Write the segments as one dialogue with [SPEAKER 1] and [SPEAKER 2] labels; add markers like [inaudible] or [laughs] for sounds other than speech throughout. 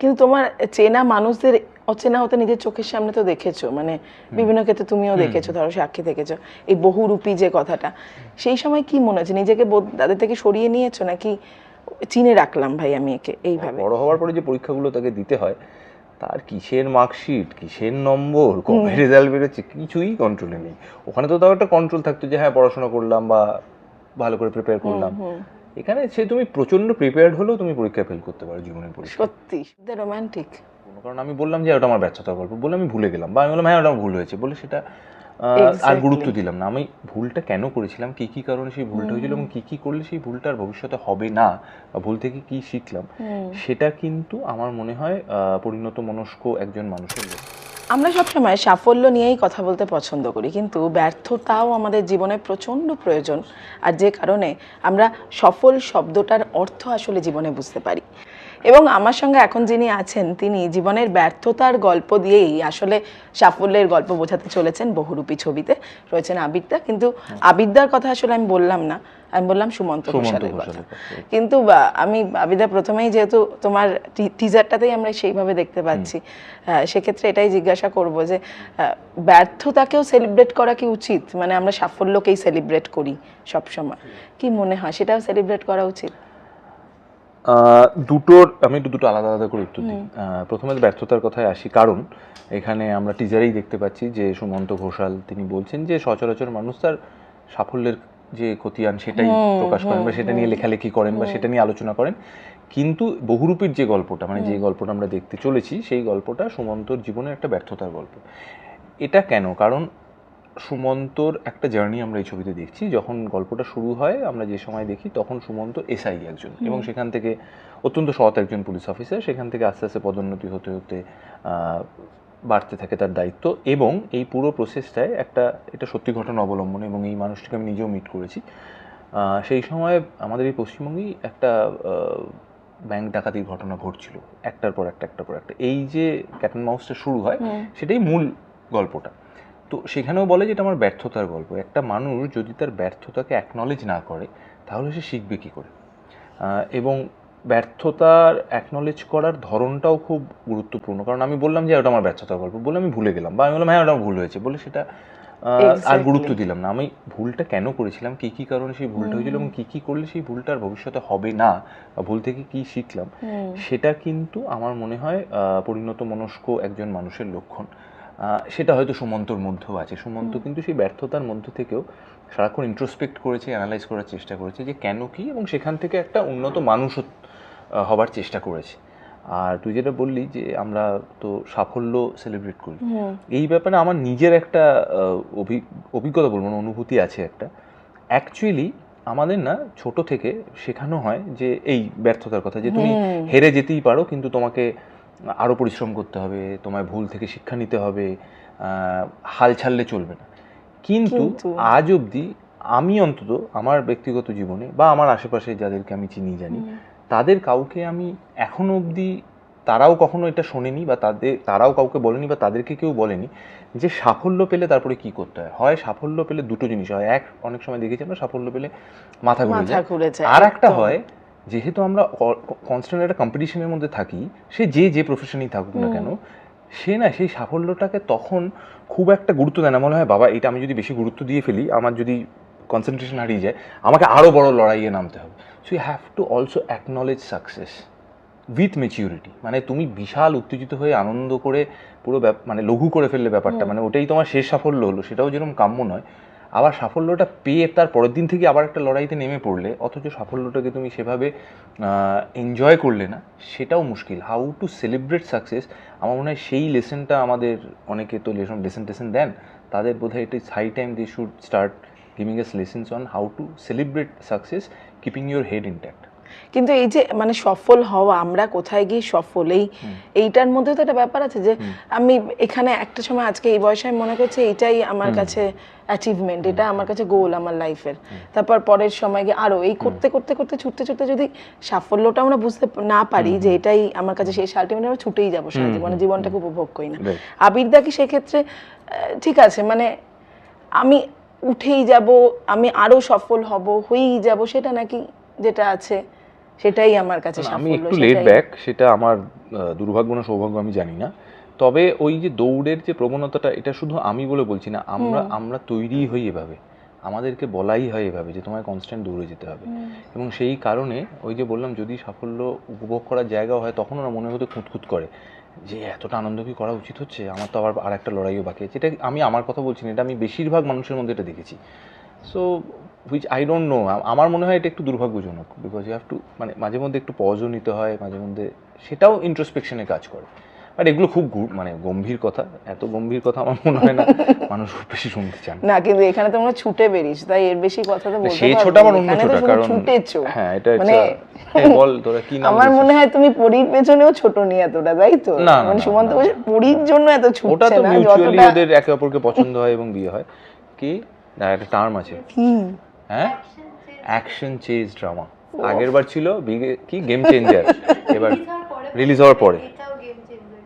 [SPEAKER 1] কিন্তু তোমার চেনা মানুষদের অচেনা হতে নিজের চোখের সামনে তো দেখেছ মানে বিভিন্ন ক্ষেত্রে তুমিও দেখেছ ধরো সাক্ষী দেখেছ এই বহুরূপী যে কথাটা সেই সময় কি মনে হচ্ছে নিজেকে তাদের থেকে সরিয়ে নিয়েছো নাকি চিনে রাখলাম ভাই আমি একে এইভাবে?
[SPEAKER 2] বড় হওয়ার পরে যে পরীক্ষাগুলো তাকে দিতে হয় তার কিসের মার্কশিট কিসের নম্বর কবে রেজাল্ট বেরোচ্ছে কিছুই কন্ট্রোলে নেই। ওখানে তো তাও একটা কন্ট্রোল থাকতো যে হ্যাঁ পড়াশোনা করলাম বা ভালো করে প্রিপেয়ার করলাম। এখানে সে তুমি প্রচণ্ড প্রিপেয়ার্ড হলেও তুমি পরীক্ষা ফেল করতে পারো জীবনের পরীক্ষা।
[SPEAKER 1] সত্যি দ্য রোমান্টিক
[SPEAKER 2] কারণ আমি বললাম যে ওটা আমার ব্যর্থতার গল্প বলে আমি ভুলে গেলাম। বা আমি বললাম হ্যাঁ ওটা ভুল হয়েছে। বলে সেটা আর গুরুত্ব দিলাম না। আমি ভুলটা কেন করেছিলাম কি কি কারণে সেই ভুলটা হয়েছিল এবং কি কি করলে সেই ভুলটা আর ভবিষ্যতে হবে না বা ভুল থেকে কি শিখলাম সেটা কিন্তু আমার মনে হয় পরিণত মনস্ক একজন মানুষের লক্ষ্য।
[SPEAKER 1] আমরা সবসময় সাফল্য নিয়েই কথা বলতে পছন্দ করি, কিন্তু ব্যর্থতাও আমাদের জীবনে প্রচণ্ড প্রয়োজন। আর যে কারণে আমরা সফল শব্দটার অর্থ আসলে জীবনে বুঝতে পারি। এবং আমার সঙ্গে এখন যিনি আছেন তিনি জীবনের ব্যর্থতার গল্প দিয়েই আসলে সাফল্যের গল্প বোঝাতে চলেছেন বহুরূপী ছবিতে। রয়েছেন আবিদ্যা কিন্তু আবিদ্যার কথা আসলে আমি বললাম না। আমি বললাম সুমন্ত ঘোষালের কথা। কিন্তু বা, আমি আবিদা প্রথমেই যেহেতু তোমার টিজারটাতেই আমরা সেইভাবে দেখতে পাচ্ছি সেক্ষেত্রে এটাই জিজ্ঞাসা করব যে ব্যর্থতাকেও সেলিব্রেট করা কি উচিত? মানে আমরা সাফল্যকেই সেলিব্রেট করি সবসময়। কি মনে হয়? সেটাও সেলিব্রেট করা উচিত?
[SPEAKER 2] দুটোর আমি একটু দুটো আলাদা আলাদা করে উত্তর দিই। প্রথমে ব্যর্থতার কথায় আসি কারণ এখানে আমরা টিজারেই দেখতে পাচ্ছি যে সুমন্ত ঘোষাল তিনি বলছেন যে সচরাচর মানুষ তার সাফল্যের যে খতিয়ান সেটাই প্রকাশ করেন বা সেটা নিয়ে লেখালেখি করেন বা সেটা নিয়ে আলোচনা করেন। কিন্তু বহুরূপীর যে গল্পটা মানে যে গল্পটা আমরা দেখতে চলেছি সেই গল্পটা সুমন্তর জীবনের একটা ব্যর্থতার গল্প। এটা কেন? কারণ সুমন্তর একটা জার্নি আমরা এই ছবিতে দেখছি। যখন গল্পটা শুরু হয় আমরা যে সময় দেখি তখন সুমন্ত এসআই একজন এবং সেখান থেকে অত্যন্ত সৎ একজন পুলিশ অফিসার সেখান থেকে আস্তে আস্তে পদোন্নতি হতে হতে বাড়তে থাকে তার দায়িত্ব এবং এই পুরো প্রসেসটায় একটা এটা সত্যি ঘটনা অবলম্বন এবং এই মানুষটিকে আমি নিজেও মিট করেছি। সেই সময় আমাদের এই পশ্চিমবঙ্গেই একটা ব্যাংক ডাকাতির ঘটনা ঘটছিল। একটার পর একটা একটার পর একটা। এই যে ক্যাটন মাউসটা শুরু হয় সেটাই মূল গল্পটা। তো সেখানেও বলে যে এটা আমার ব্যর্থতার গল্প। একটা মানুষ যদি তার ব্যর্থতাকে অ্যাকনলেজ না করে তাহলে সে শিখবে কী করে? এবং ব্যর্থতার অ্যাকনলেজ করার ধরনটাও খুব গুরুত্বপূর্ণ। কারণ আমি বললাম যে ওটা আমার ব্যর্থতার গল্প। বলে আমি ভুলে গেলাম। বা আমি বললাম হ্যাঁ ওটা ভুল হয়েছে। বলে সেটা আর গুরুত্ব দিলাম না। আমি ভুলটা কেন করেছিলাম? কি কি কারণে সেই ভুলটা হয়েছিল? এবং কী কী করলে সেই ভুলটা আর ভবিষ্যতে হবে না? বা ভুল থেকে কি শিখলাম? সেটা কিন্তু আমার মনে হয় পরিণত মনস্ক একজন মানুষের লক্ষণ। সেটা হয়তো সুমন্তর মধ্যেও আছে। সুমন্ত কিন্তু সেই ব্যর্থতার মধ্য থেকেও সারাক্ষণ ইন্ট্রোস্পেক্ট করেছে অ্যানালাইজ করার চেষ্টা করেছে যে কেন কি এবং সেখান থেকে একটা উন্নত মানুষ হবার চেষ্টা করেছে। আর তুই যেটা বললি যে আমরা তো সাফল্য সেলিব্রেট করি। এই ব্যাপারে আমার নিজের একটা অভিজ্ঞতা বলব না, অনুভূতি আছে একটা। অ্যাকচুয়ালি আমাদের না ছোট থেকে শেখানো হয় যে এই ব্যর্থতার কথা যে তুমি হেরে যেতেই পারো কিন্তু তোমাকে আরও পরিশ্রম করতে হবে তোমায় ভুল থেকে শিক্ষা নিতে হবে হাল ছাড়লে চলবে না। কিন্তু
[SPEAKER 1] কিন্তু-
[SPEAKER 2] আজ অবধি আমি অন্তত আমার ব্যক্তিগত জীবনে বা আমার আশেপাশে যাদেরকে আমি চিনি জানি তাদের কাউকে আমি এখনও অবধি তারাও কখনো এটা শোনেনি বা তাদের তারাও কাউকে বলেনি বা তাদেরকে কেউ বলেনি যে সাফল্য পেলে তারপরে কি করতে হয়। হয় সাফল্য পেলে দুটো জিনিস হয়। এক অনেক সময় দেখেছি আমরা সাফল্য পেলে মাথা ঘুরে যায়। আর একটা হয় যেহেতু আমরা কনস্ট্যান্ট একটা কম্পিটিশনের মধ্যে থাকি সে যে যে প্রফেশনেই থাকুক না কেন সে না সেই সাফল্যটাকে তখন খুব একটা গুরুত্ব দেয় না। মনে হয় বাবা এটা আমি যদি বেশি গুরুত্ব দিয়ে ফেলি আমার যদি কনসেন্ট্রেশন হারিয়ে যায় আমাকে আরও বড় লড়াইয়ে নামতে হবে। So you have to also acknowledge success with maturity মানে তুমি বিশাল উত্তেজিত হয়ে আনন্দ করে পুরো মানে লঘু করে ফেললে ব্যাপারটা। মানে ওটাই তোমার শেষ সাফল্য হলো। সেটাও যেরকম কাম্য নয়। আবার সাফল্যটা পেয়ে তার পরের দিন থেকে আবার একটা লড়াইতে নেমে পড়লে, অথচ সাফল্যটাকে তুমি সেভাবে এনজয় করলে না, সেটাও মুশকিল। হাউ টু সেলিব্রেট সাকসেস আমার মনে হয় সেই লেসেনটা আমাদের অনেকে তো লেসন লেসেন টেসেন দেন, তাদের বোধহয় it is high time they should start giving us lessons on how to celebrate success keeping your head intact
[SPEAKER 1] কিন্তু এই যে মানে সফল হওয়া আমরা কোথায় গিয়ে সফল? এই এইটার মধ্যে তো একটা ব্যাপার আছে যে আমি এখানে একটা সময় আজকে এই বয়সে আমি মনে করছি এটাই আমার কাছে অ্যাচিভমেন্ট এটা আমার কাছে গোল আমার লাইফের তারপর পরের সময় গিয়ে আরও এই করতে করতে করতে ছুটতে ছুটতে যদি সাফল্যটা আমরা বুঝতে না পারি যে এটাই আমার কাছে শেষ আলটিমেট আমরা ছুটেই যাব সারা জীবনে জীবনটাকে উপভোগ করি না।
[SPEAKER 2] Right.
[SPEAKER 1] আবিরদা কি সেক্ষেত্রে ঠিক আছে মানে আমি উঠেই যাব আমি আরও সফল হব হয়েই যাব সেটা নাকি যেটা আছে? সেটাই আমার কাছে
[SPEAKER 2] আমি একটু লেট ব্যাক সেটা আমার দুর্ভাগ্য না সৌভাগ্য আমি জানি না। তবে ওই যে দৌড়ের যে প্রবণতাটা এটা শুধু আমি বলে বলছি না আমরা আমরা তৈরি হই এভাবে। আমাদেরকে বলাই হয় এভাবে যে তোমায় কনস্ট্যান্ট দৌড়ে যেতে হবে। এবং সেই কারণে ওই যে বললাম যদি সাফল্য উপভোগ করার জায়গা হয় তখন ওরা মনে হতে খুঁতখুত করে যে এতটা আনন্দ কি করা উচিত হচ্ছে? আমার তো আবার আর একটা লড়াইও বাকি আছে। এটা আমি আমার কথা বলছি না এটা আমি বেশিরভাগ মানুষের মধ্যে এটা দেখেছি। So which I don't know আমার মনে হয় এটা একটু দুর্ভাগ্যজনক বিকজ ইউ হ্যাভ টু মানে মাঝে মধ্যে একটু পজও নিতে হয় মাঝে মধ্যে সেটাও ইন্ট্রোস্পেকশনে কাজ করে। বাট এগুলো খুব মানে গম্ভীর কথা এত গম্ভীর কথা আমার মনে হয় না মানুষ খুব বেশি শুনতে চান।
[SPEAKER 1] না কিন্তু এখানে তোমরা ছুটে বেরিয়েছো তাই এর বেশি কথা তো বলতে
[SPEAKER 2] সেই ছোট
[SPEAKER 1] না।
[SPEAKER 2] আমার অন্য ছোটা কারণ
[SPEAKER 1] ছুটেছো।
[SPEAKER 2] হ্যাঁ এটা
[SPEAKER 1] মানে
[SPEAKER 2] এই বল তোরা কি নাম
[SPEAKER 1] আমার মনে হয় তুমি পরীর পেছনেও ছোট নিয়ে এতটা তাই তো?
[SPEAKER 2] না, না,
[SPEAKER 1] মানে
[SPEAKER 2] না,
[SPEAKER 1] সুমন্ত
[SPEAKER 2] না,
[SPEAKER 1] বলছে পরীর জন্য এত
[SPEAKER 2] ওটা
[SPEAKER 1] ছুটছে
[SPEAKER 2] তো মিউচুয়ালি ওদের একে অপরকে পছন্দ হয় এবং বিয়ে হয়। কি? না একটা টার্ম আছে।
[SPEAKER 1] কি?
[SPEAKER 2] হ্যাঁ? অ্যাকশন চেজ ড্রামা আগের বার ছিল কি? গেম চেঞ্জার [laughs] এবার রিলিজ হওয়ার পরে
[SPEAKER 3] এটাও গেম চেঞ্জার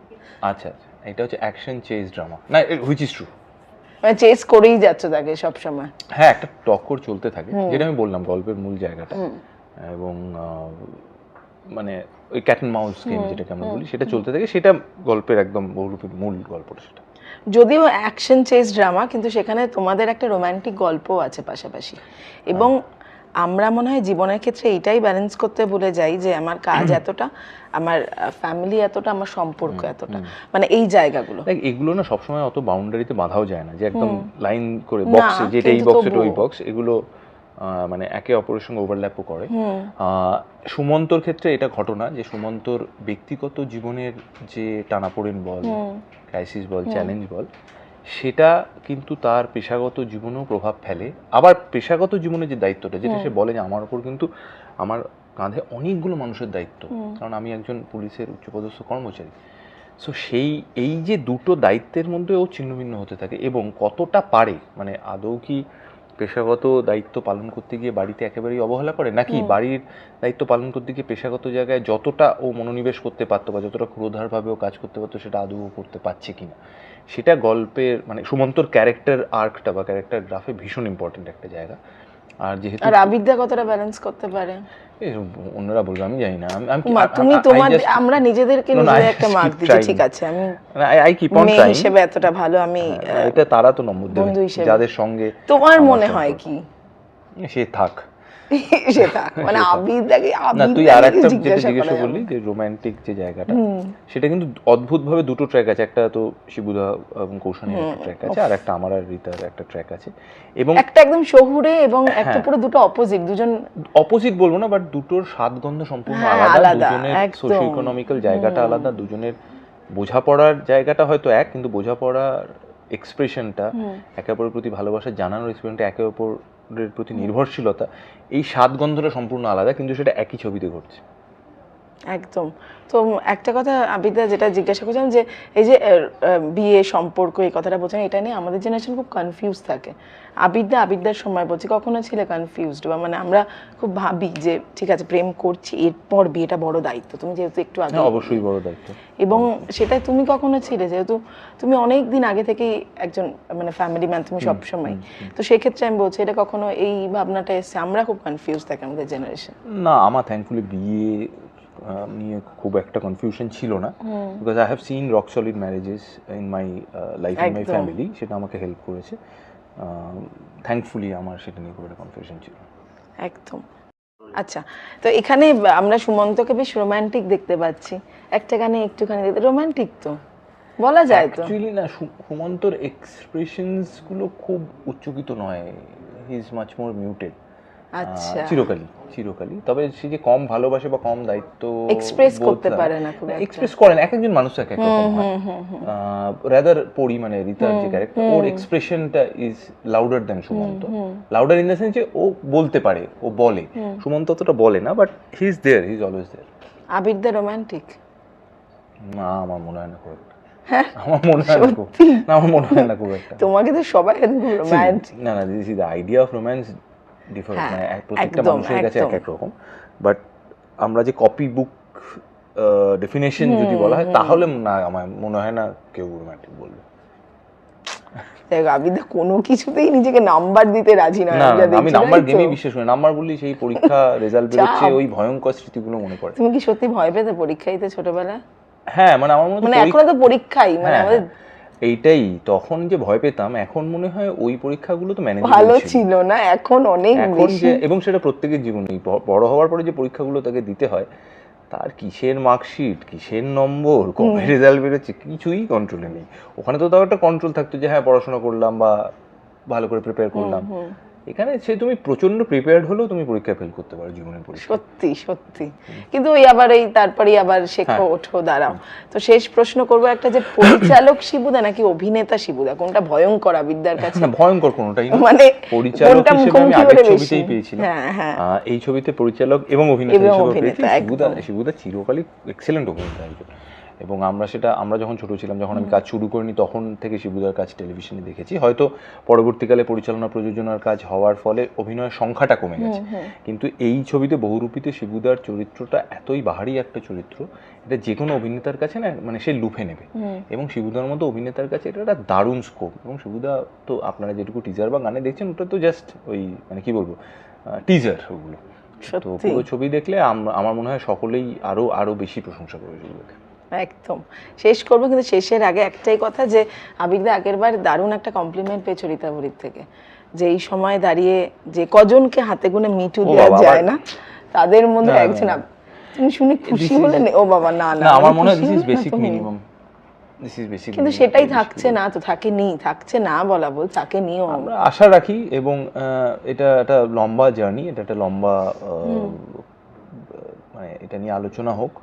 [SPEAKER 2] আচ্ছা আচ্ছা। এটা হচ্ছে অ্যাকশন চেজ ড্রামা না হুইচ ইজ ট্রু
[SPEAKER 1] মানে চেজ করেই যাচ্ছে তাকে সব সময়
[SPEAKER 2] হ্যাঁ একটা টক্কর চলতে থাকে যেটা আমি বললাম গল্পের মূল জায়গাটা। এবং মানে ওই ক্যাট মাউস গেম যেটাকে আমরা বলি সেটা চলতে থাকে। সেটা গল্পের একদম বহুরূপী মূল গল্পটা সেটা।
[SPEAKER 1] যদিও অ্যাকশন চেস ড্রামা কিন্তু সেখানে তোমাদের একটা রোম্যান্টিক গল্পও আছে পাশাপাশি। এবং আমরা মনে হয় জীবনের ক্ষেত্রে এইটাই ব্যালেন্স করতে ভুলে যাই যে আমার কাজ এতটা আমার ফ্যামিলি এতটা আমার সম্পর্ক এতটা। মানে এই জায়গাগুলো।
[SPEAKER 2] এগুলো না সবসময় অত বাউন্ডারিতে বাঁধাও যায় না যে একদম লাইন করে বক্সে যেটা এই বক্স ওই বক্স এগুলো মানে একে অপরের সঙ্গে ওভারল্যাপও করে। সুমন্তর ক্ষেত্রে এটা ঘটনা যে সুমন্তর ব্যক্তিগত জীবনের যে টানাপোড়েন বল ক্রাইসিস বল চ্যালেঞ্জ বল সেটা কিন্তু তার পেশাগত জীবনেও প্রভাব ফেলে। আবার পেশাগত জীবনে যে দায়িত্বটা যেটা সে বলে যে আমার ওপর কিন্তু আমার কাঁধে অনেকগুলো মানুষের দায়িত্ব। কারণ আমি একজন পুলিশের উচ্চপদস্থ কর্মচারী। সো সেই এই যে দুটো দায়িত্বের মধ্যে ও ছিন্নভিন্ন হতে থাকে এবং কতটা পারে মানে আদৌ কি পেশাগত দায়িত্ব পালন করতে গিয়ে বাড়িতে একেবারেই অবহেলা করে? নাকি বাড়ির দায়িত্ব পালন করতে গিয়ে পেশাগত জায়গায় যতটা ও মনোনিবেশ করতে পারতো বা যতটা ক্ষুরোধারভাবে ও কাজ করতে পারতো সেটা আদৌ করতে পারছে কিনা? সেটা গল্পের মানে সুমন্তর ক্যারেক্টার আর্কটা বা ক্যারেক্টার গ্রাফে ভীষণ ইম্পর্টেন্ট একটা জায়গা। আর যেহেতু
[SPEAKER 1] আর আবিদ্যা কতটা ব্যালেন্স করতে পারে?
[SPEAKER 2] অন্যরা বলবে আমি জানি না। আমি
[SPEAKER 1] তুমি তোমার আমরা নিজেদেরকে নিজেদের একটা মার্ক
[SPEAKER 2] দিতে
[SPEAKER 1] দিচ্ছি ঠিক আছে আমি
[SPEAKER 2] আই কিপ অন ট্রাইং
[SPEAKER 1] হিসেবে এতটা ভালো আমি
[SPEAKER 2] এটা তারা তো নম্বর দেবে যাদের সঙ্গে
[SPEAKER 1] তোমার মনে হয় কি?
[SPEAKER 2] সে থাক। [laughs]
[SPEAKER 1] সেটা। মানে আবিদ্যাকে
[SPEAKER 2] না তুই
[SPEAKER 1] আবিদ্যাকে
[SPEAKER 2] আর একটা যেটা
[SPEAKER 1] জিজ্ঞাসা
[SPEAKER 2] করলি যে রোমান্টিক যে জায়গাটা সেটা কিন্তু অদ্ভুত ভাবে দুটো ট্র্যাক আছে। একটা তো শিবুদা এবং কৌশানের একটা ট্র্যাক আছে আর একটা আমার আর রিতার একটা ট্র্যাক আছে। এবং
[SPEAKER 1] একটা একদম শহুরে এবং একটা
[SPEAKER 2] হ্যাঁ।
[SPEAKER 1] পুরো দুটো অপোজিট দুজন
[SPEAKER 2] অপোজিট বলব না বাট দুটোর স্বাদগন্ধ সম্পূর্ণ
[SPEAKER 1] হ্যাঁ,
[SPEAKER 2] আলাদা। দুজনের। সোশিও ইকোনমিক্যাল জায়গাটা আলাদা দুজনের বোঝাপড়ার জায়গাটা হয়তো এক কিন্তু বোঝাপড়ার এক্সপ্রেশনটা একে অপরের প্রতি ভালোবাসা জানানোর এক্সপ্রেশনটা একে অপরের প্রতি নির্ভরশীলতা এই স্বাদগন্ধটা সম্পূর্ণ আলাদা কিন্তু সেটা একই ছবিতে ঘটছে।
[SPEAKER 1] একদম। তো একটা কথা আবিদ্যা যেটা জিজ্ঞাসা করছিলাম যে এই যে বিয়ে সম্পর্ক এই কথাটা বলছেন এটা নিয়ে আমাদের জেনারেশন খুব কনফিউজ থাকে। আবিদ্যা আবিদ্যার সময় বলছি কখনো ছিলে কনফিউজড বা মানে আমরা খুব ভাবি যে ঠিক আছে প্রেম করছি এরপর বিয়েটা বড় দায়িত্ব। তুমি যেহেতু একটু আগে
[SPEAKER 2] হ্যাঁ, অবশ্যই বড় দায়িত্ব।
[SPEAKER 1] এবং সেটা তুমি কখনো ছিলে যেহেতু তুমি অনেক দিন আগে থেকেই একজন মানে ফ্যামিলি ম্যান তুমি সব সময় তো সেক্ষেত্রে আমি বলছি এটা কখনো এই ভাবনাটা এসছে? আমরা খুব কনফিউজ থাকি আমাদের জেনারেশন
[SPEAKER 2] না আমার থ্যাঙ্কফুলি বিয়ে নিয়ে খুব একটা কনফিউশন ছিল না। Because I have seen rock solid marriages in my life in my family সেটা আমাকে হেল্প করেছে। থ্যাঙ্কফুলি আমার সেটা নিয়ে খুব একটা কনফিউশন ছিল
[SPEAKER 1] একদম। আচ্ছা তো এখানে আমরা সুমন্তকে বেশ রোমান্টিক দেখতে পাচ্ছি। একটা গানে একটুখানি দেখতে রোমান্টিক তো। বলা যায় তো।
[SPEAKER 2] অ্যাকচুয়ালি না সুমন্তর এক্সপ্রেশনসগুলো খুব উচ্চকিত নয়। He is much more muted
[SPEAKER 1] আচ্ছা।
[SPEAKER 2] চিরকালই চিরকালই। তবে সে যে কম ভালোবাসে বা কম দায়িত্ব
[SPEAKER 1] Express করতে পারে না খুব।
[SPEAKER 2] এক্সপ্রেস করেন এক একজন মানুষ এক এক রকম রাদার পড়ি মানে রিতার যে ক্যারেক্টার ওর এক্সপ্রেশনটা is louder than Sumanta. Louder in the sense যে ও বলতে পারে ও বলে। সুমন্ত অতটা বলে না but he is there he is always there
[SPEAKER 1] Abir the romantic
[SPEAKER 2] না আমার মনে হয় না খুব
[SPEAKER 1] হ্যাঁ?
[SPEAKER 2] আমার মনে হয় না না আমার মনে হয় না খুব একটা।
[SPEAKER 1] তোমাকে তো সবাই রোমান্টিক
[SPEAKER 2] না না this is the idea of romance difference
[SPEAKER 1] হ্যাঁ,
[SPEAKER 2] মানে প্রত্যেকটা মানুষের কাছে এক এক রকম। বাট আমরা যে কপি বুক ডেফিনেশন যদি বলা হয় তাহলে না আমার মনে হয় না কেউ রোমান্টিক বলবে।
[SPEAKER 1] দেখ আবিদা কোনো কিছুতেই নিজেকে নাম্বার দিতে রাজি নয়
[SPEAKER 2] না
[SPEAKER 1] আমি
[SPEAKER 2] আমি নাম্বার
[SPEAKER 1] তো?
[SPEAKER 2] গেমই বিশ্বাস করি নাম্বার বললি সেই পরীক্ষা [laughs] রেজাল্ট বেরোচ্ছে ওই ভয়ঙ্কর স্মৃতিগুলো মনে পড়ে।
[SPEAKER 1] তুমি কি সত্যি ভয় পেতে পরীক্ষা দিতে ছোটবেলায়?
[SPEAKER 2] হ্যাঁ মানে আমার মনে হয়
[SPEAKER 1] মানে এখনও তো পরীক্ষাই মানে
[SPEAKER 2] হ্যাঁ,
[SPEAKER 1] আমাদের
[SPEAKER 2] হ্যাঁ। এইটাই। তখন যে ভয় পেতাম এখন মনে হয় ওই পরীক্ষাগুলো তো ম্যানেজ
[SPEAKER 1] ভালো ছিল। না এখন অনেক
[SPEAKER 2] এখন যে এবং সেটা প্রত্যেকের জীবনেই। বড় হওয়ার পরে যে পরীক্ষাগুলো তাকে দিতে হয় তার কিসের মার্কশিট কিসের নম্বর কবে রেজাল্ট বেরোচ্ছে কিছুই কন্ট্রোলে নেই। ওখানে তো তাও একটা কন্ট্রোল থাকতো যে হ্যাঁ পড়াশোনা করলাম বা ভালো করে প্রিপেয়ার করলাম। এখানে সে তুমি প্রচণ্ড প্রিপেয়ার্ড হলেও তুমি পরীক্ষা ফেল করতে পারো জীবনের পরীক্ষা।
[SPEAKER 1] সত্যি সত্যি। কিন্তু ওই আবার এই তারপরে আবার শেখো
[SPEAKER 2] হ্যাঁ।
[SPEAKER 1] ওঠো দাঁড়াও। তো শেষ প্রশ্ন করব একটা যে পরিচালক শিবুদা নাকি অভিনেতা শিবুদা? কোনটা ভয়ঙ্কর আবিদ্যার কাছে?
[SPEAKER 2] না ভয়ঙ্কর কোনোটাই না
[SPEAKER 1] মানে
[SPEAKER 2] পরিচালক হিসেবে আমি আগের ছবিতেই পেয়েছিলাম।
[SPEAKER 1] হ্যাঁ হ্যাঁ।
[SPEAKER 2] এই ছবিতে পরিচালক এবং অভিনেতা হিসেবে পেয়েছি শিবুদা। শিবুদা চিরকালই এক্সেলেন্ট অভিনেতা একজন। এবং আমরা সেটা আমরা যখন ছোট ছিলাম যখন আমি কাজ শুরু করিনি তখন থেকে শিবুদার কাজ টেলিভিশনে দেখেছি। হয়তো পরবর্তীকালে পরিচালনা প্রযোজনার কাজ হওয়ার ফলে অভিনয়ের সংখ্যাটা কমে গেছে। কিন্তু এই ছবিতে বহুরূপীতে শিবুদার চরিত্রটা এতই বাহারি একটা চরিত্র এটা যে কোনো অভিনেতার কাছে না মানে সে লুফে নেবে। এবং শিবুদার মতো অভিনেতার কাছে এটা একটা দারুণ স্কোপ এবং শিবুদা তো আপনারা যেটুকু টিজার বা গানে দেখছেন ওটা তো জাস্ট ওই মানে কি বলব টিজার ওগুলো। তো পুরো ছবি দেখলে আমার মনে হয় সকলেই আরও আরও বেশি প্রশংসা করবে শিবুদাকে।
[SPEAKER 1] একদম। শেষ করব কিন্তু শেষের আগে একটাই কথা যে আবিদা আগের বার দারুণ একটা কমপ্লিমেন্ট পেয়েছ রীতাভরির থেকে। যে এই সময় দাঁড়িয়ে যে কজনকে হাতে গুনে মিটু দেওয়া যায় না তাদের মধ্যে
[SPEAKER 2] না,
[SPEAKER 1] একজন তুমি শুনে খুশি হলে ও বাবা না না
[SPEAKER 2] আমার মনে হয় this is basic minimum this is basic
[SPEAKER 1] কিন্তু সেটাই থাকছে না তো থাকে নি থাকছে না বলা বল থাকে নিও।
[SPEAKER 2] আমরা আশা রাখি এবং এটা একটা লম্বা জার্নি এটা একটা লম্বা মানে এটা নিয়ে আলোচনা হোক।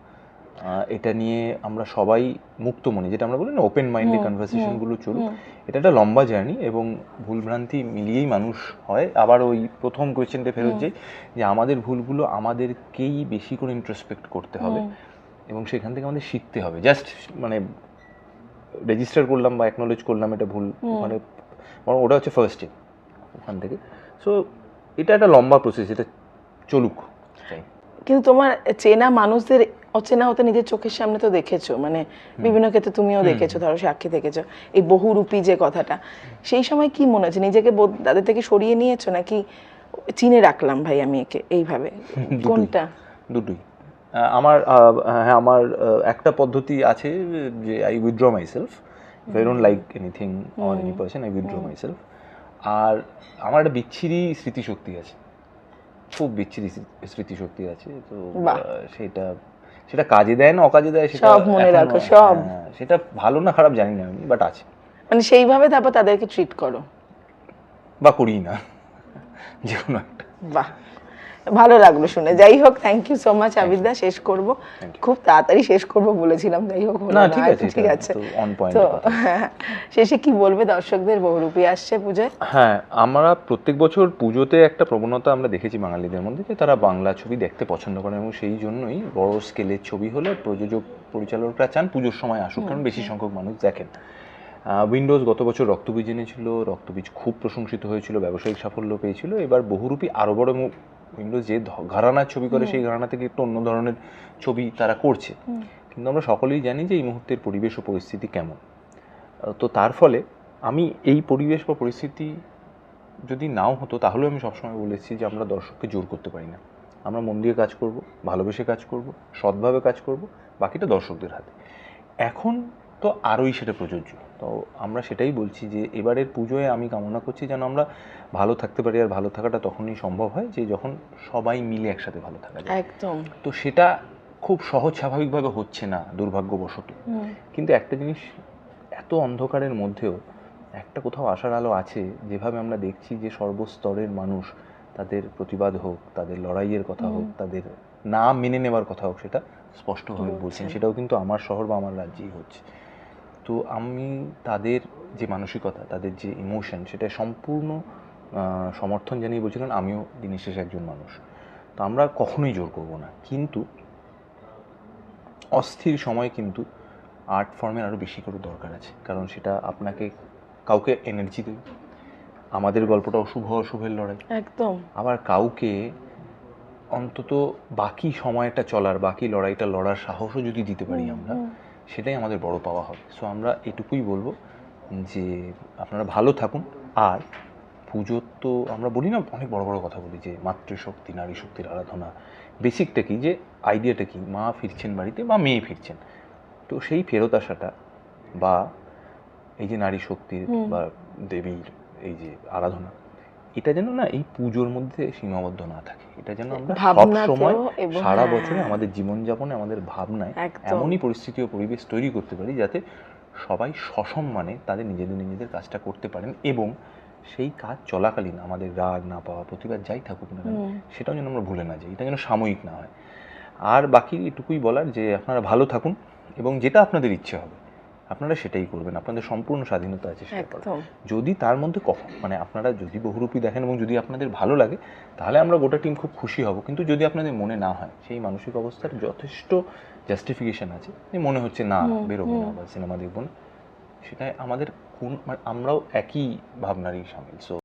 [SPEAKER 2] এটা নিয়ে আমরা সবাই মুক্ত মনে যেটা আমরা বলি না ওপেন মাইন্ডে কনভারসেশনগুলো চলুক। এটা একটা লম্বা জার্নি এবং ভুলভ্রান্তি মিলিয়েই মানুষ হয়। আবার ওই প্রথম কোয়েশ্চেনটা ফেরত যাই যে আমাদের ভুলগুলো আমাদেরকেই বেশি করে ইন্ট্রোস্পেক্ট করতে হবে এবং সেখান থেকে আমাদের শিখতে হবে। জাস্ট মানে রেজিস্টার করলাম বা অ্যাকনোলেজ করলাম এটা ভুল মানে বরং ওটা হচ্ছে ফার্স্ট স্টেপ ওখান থেকে। সো এটা একটা লম্বা প্রসেস এটা চলুক। চাই
[SPEAKER 1] কিন্তু তোমার চেনা মানুষদের অচেনা হতে নিজের চোখের সামনে তো দেখেছ। মানে বিভিন্ন ক্ষেত্রে তুমিও দেখেছ ধরো সাক্ষী দেখেছ। এই বহুরূপী যে কথাটা সেই সময় কি মনে হচ্ছে? নিজেকে তাদের থেকে সরিয়ে নিয়েছো নাকি চিনে রাখলাম ভাই আমি একে এইভাবে? [laughs] কোনটা?
[SPEAKER 2] দুটোই। আমার হ্যাঁ আমার একটা পদ্ধতি আছে যে I withdraw myself if I don't like anything on any person I withdraw myself আর আমার একটা বিচ্ছিরি স্মৃতিশক্তি আছে। খুব বিচ্ছিরি স্মৃতিশক্তি আছে তো। সেটা সেটা কাজে দেয় না অকাজে দেয় সেটা
[SPEAKER 1] সব মনে রাখো, সব।
[SPEAKER 2] হ্যাঁ, সেটা ভালো না খারাপ জানি না আমি বাট আছে।
[SPEAKER 1] মানে সেইভাবে তারপর তাদেরকে ট্রিট করো।
[SPEAKER 2] বা করি না [laughs] যে কোনো একটা।
[SPEAKER 1] বাহ। ভালো লাগল শুনে। যাই হোক thank you so much Abida. শেষ করব। খুব তাড়াতাড়ি শেষ করব বলেছিলাম যাই হোক
[SPEAKER 2] না, ঠিক আছে,
[SPEAKER 1] ঠিক আছে
[SPEAKER 2] তো। [laughs]
[SPEAKER 1] শেষে কি বলবে? দর্শকদের বহুরূপী আসছে পুজোয়।
[SPEAKER 2] হ্যাঁ আমরা প্রত্যেক বছর পুজোতে একটা প্রবণতা আমরা দেখেছি বাঙালিদের মধ্যে যে তারা বাংলা ছবি দেখতে পছন্দ করেন এবং সেই জন্যই বড় স্কেলের ছবি হলে প্রযোজক পরিচালকরা চান পুজোর সময় আসুক কারণ বেশি সংখ্যক মানুষ দেখেন। উইন্ডোজ গত বছর রক্তবীজ এনেছিল রক্তবীজ খুব প্রশংসিত হয়েছিল ব্যবসায়িক সাফল্য পেয়েছিল এবার বহুরূপী আরও বড় উইন্ডোজ যে ঘরানার ছবি করে সেই ঘরানা থেকে একটু অন্য ধরনের ছবি তারা করছে। কিন্তু আমরা সকলেই জানি যে এই মুহূর্তের পরিবেশ ও পরিস্থিতি কেমন। তো তার ফলে আমি এই পরিবেশ বা পরিস্থিতি যদি নাও হতো তাহলেও আমি সবসময় বলেছি যে আমরা দর্শককে জোর করতে পারি না। আমরা মন দিয়ে কাজ করব ভালোবেসে কাজ করব সৎভাবে কাজ করব বাকিটা দর্শকদের হাতে। এখন তো আরোই সেটা প্রযোজ্য। তো আমরা সেটাই বলছি যে এবারের পুজোয় আমি কামনা করছি যেন আমরা ভালো থাকতে পারি আর ভালো থাকাটা তখনই সম্ভব হয় যে যখন সবাই মিলে একসাথে ভালো থাকা যায়।
[SPEAKER 1] একদম।
[SPEAKER 2] তো সেটা খুব সহজ স্বাভাবিকভাবে হচ্ছে না দুর্ভাগ্যবশত। কিন্তু একটা জিনিস এত অন্ধকারের মধ্যেও একটা কোথাও আশার আলো আছে যেভাবে আমরা দেখছি যে সর্বস্তরের মানুষ তাদের প্রতিবাদ হোক তাদের লড়াইয়ের কথা হোক তাদের না মেনে নেওয়ার কথা হোক সেটা স্পষ্টভাবে বলছেন। সেটাও কিন্তু আমার শহর বা আমার রাজ্যেই হচ্ছে। তো আমি তাদের যে মানসিকতা তাদের যে ইমোশন সেটা সম্পূর্ণ সমর্থন জানিয়ে বলছি কারণ আমিও দিনের শেষে একজন মানুষ। তো আমরা কখনোই জোর করব না। কিন্তু অস্থির সময় কিন্তু আর্ট ফর্মের আরও বেশি করে দরকার আছে। কারণ সেটা আপনাকে কাউকে এনার্জি দেবে। আমাদের গল্পটা অশুভ অশুভের লড়াই।
[SPEAKER 1] একদম।
[SPEAKER 2] আবার কাউকে অন্তত বাকি সময়টা চলার বাকি লড়াইটা লড়ার সাহসও যদি দিতে পারি আমরা সেটাই আমাদের বড় পাওয়া হবে। সো আমরা এটুকুই বলব যে আপনারা ভালো থাকুন। আর পুজোর তো আমরা বলি না অনেক বড় বড় কথা বলি যে মাতৃশক্তি নারী শক্তির আরাধনা। বেসিকটা কি যে আইডিয়াটা কি? মা ফিরছেন বাড়িতে বা মেয়ে ফিরছেন। তো সেই ফেরত আসাটা বা এই যে নারী শক্তির বা দেবীর এই যে আরাধনা এটা যেন না এই পুজোর মধ্যে সীমাবদ্ধ না থাকে। এটা যেন আমরা সব সময় সারা
[SPEAKER 1] হ্যাঁ।
[SPEAKER 2] বছরে আমাদের জীবনযাপনে আমাদের ভাবনায় এমনই পরিস্থিতি ও পরিবেশ তৈরি করতে পারি যাতে সবাই সসম্মানে তাদের নিজেদের নিজেদের কাজটা করতে পারেন এবং সেই কাজ চলাকালীন আমাদের রাগ না পাওয়া প্রতিবাদ যাই থাকুক না কেন সেটাও যেন আমরা ভুলে না যাই। এটা যেন সাময়িক না হয়। আর বাকি এটুকুই বলার যে আপনারা ভালো থাকুন এবং যেটা আপনাদের ইচ্ছে হবে আপনারা সেটাই করবেন আপনাদের সম্পূর্ণ স্বাধীনতা আছে সেটা। যদি তার মধ্যে কখন মানে আপনারা যদি বহুরূপী দেখেন এবং যদি আপনাদের ভালো লাগে তাহলে আমরা গোটা টিম খুব খুশি হব। কিন্তু যদি আপনাদের মনে না হয় সেই মানসিক অবস্থার যথেষ্ট জাস্টিফিকেশন আছে যে মনে হচ্ছে না বেরোবো না বা সিনেমা দেখব না সেটা আমাদের কোন মানে আমরাও একই ভাবনারই সামিল। সো